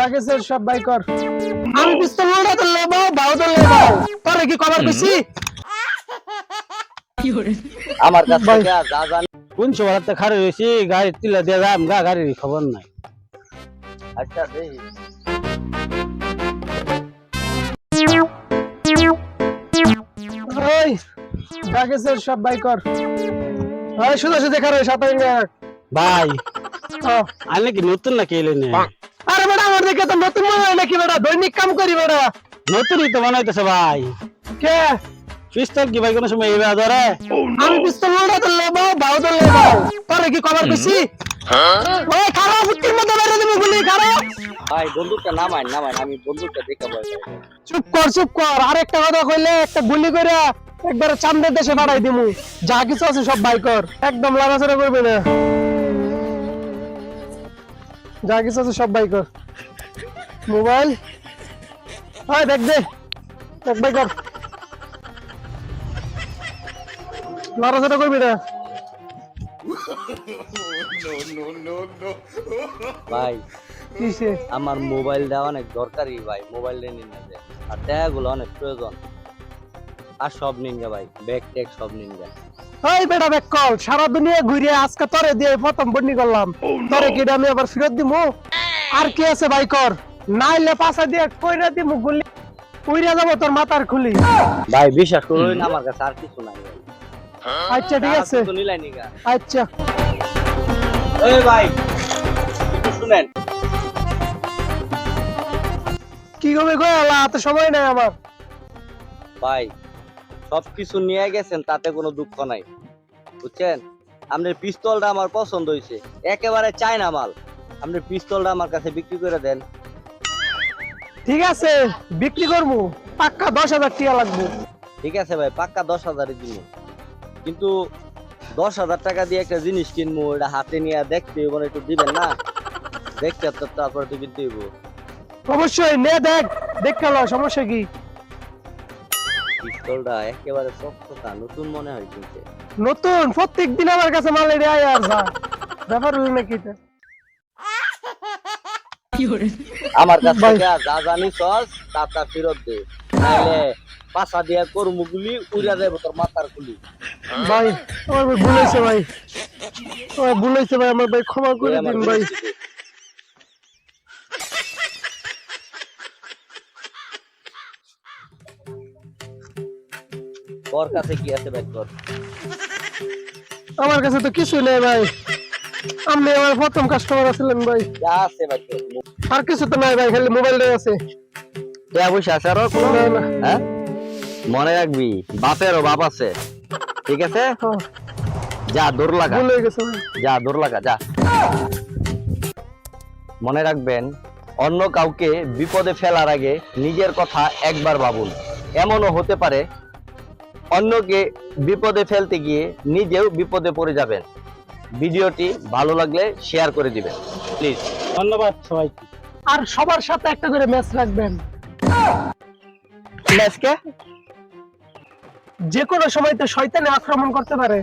পাকিস্তান সব বাই কর। আমি পিস্তল ওটা তো লেবাও বাও তো লেবাও তোরে কি কভার আমার কাছ। যা জানি কোন গাড়ি তিলা দিয়ে যাম গা গাড়ির খবর নাই। আচ্ছা দেই ওই পাকিস্তান সব বাই কর। ওই শুধু ভাই আমি কি নতুন নাকি আরে আমার দিকে তো নতুন মনে হয় নাকি বেটা? দৈনিক কাম করি বেটা। নতুনই তো বানাইতেছে ভাই। কে? পিস্তল কি ভাই কোনো সময় এবে ধরে? আমি পিস্তল তো বাও তো তোরে কি কভার করছি ওই খারাপ মধ্যে বেরো তুমি গুলি খারাপ। ভাই বন্দুকটা নামাই নামাই আমি বন্দুকটা দেখে ভয় চুপ কর চুপ কর। আর একটা কথা কইলে একটা গুলি করে একবার চান্দের দেশে বাড়াই দিমু। যা কিছু আছে সব বাই কর। একদম লাগাছড়া করবি না। যা কিছু আছে সব বাই কর। মোবাইল। হয় দেখ দে। দেখ বাই কর। লড়াচড়া করবি না। ভাই কিসে? আমার মোবাইলটা অনেক দরকারি ভাই। মোবাইলটা নিন না যে। আর টাকাগুলো অনেক প্রয়োজন। আর সব নিন ভাই। ব্যাগ ট্যাগ সব নিন গে। ওই বেটা বেক কল সারা দুনিয়া ঘুরে আজকে তরে দিয়ে প্রথম বন্নি করলাম। তরে কি আমি আবার ফেরত দিমু? আর কি আছে ভাই কর। নাইলে পাশা দিয়ে কইরা দিমু গুলি। উইরা যাব তোর মাথার খুলি। ভাই বিশ্বাস করুন আমার কাছে আর কিছু নাই আচ্ছা ঠিক আছে। তো আচ্ছা। এই ভাই একটু শুনেন। কি করবে গো আল্লাহ হাতে সময় নাই আমার। ভাই সবকিছু নিয়ে গেছেন তাতে কোনো দুঃখ নাই। বুঝছেন? আপনার পিস্তলটা আমার পছন্দ হয়েছে একেবারে চায়না মাল। আপনি পিস্তলটা আমার কাছে বিক্রি করে দেন। ঠিক আছে বিক্রি করব। পাক্কা দশ হাজার টাকা লাগবে। ঠিক আছে ভাই পাক্কা দশ হাজারের দিন কিন্তু দশ হাজার টাকা দিয়ে একটা জিনিস কিনবো এটা হাতে নিয়ে দেখতে হইব না, একটু দিবেন না? দেখতে তারপরে তো কিনতে হইব। অবশ্যই নে দেখ দেখ খেলো সমস্যা কি? পিস্তলটা একেবারে চকচকা নতুন মনে হয় কিনতে। নতুন প্রত্যেক দিন আমার কাছে মাল এনে আয় আর যা। ব্যাপার হলো নাকি আমার কাছ থেকে যা জানি সস তা তা ফেরত দে। নাইলে পাশা দিয়া কর্মগুলি উড়া যাবে তোর মাথার খুলি ভাই আমার ভাই ভুল হয়েছে ভাই। আমার ভুল হয়েছে ভাই আমার ভাই ক্ষমা করে দিন ভাই তোর কাছে কি আছে ব্যাগ কর আমার কাছে তো কিছু নেই ভাই। আপনি আমার প্রথম কাস্টমার আছিলেন ভাই। যা আছে কর আর কিছু তো নাই ভাই খালি মোবাইলটাই আছে। টাকা পয়সা আছে আরও কোনো? হ্যাঁ? মনে রাখবি বাপেরও বাপ আছে। ঠিক আছে? যা দৌড় লাগা। ভুল গেছে যা দৌড় লাগা যা। মনে রাখবেন অন্য কাউকে বিপদে ফেলার আগে নিজের কথা একবার ভাবুন। এমনও হতে পারে অন্যকে বিপদে ফেলতে গিয়ে নিজেও বিপদে পড়ে যাবেন। ভিডিওটি ভালো লাগলে শেয়ার করে দিবেন প্লিজ ধন্যবাদ সবাইকে। আর সবার সাথে একটা করে ম্যাচ রাখবেন। ম্যাচকে যে কোনো সময় তো শয়তানে আক্রমণ করতে পারে।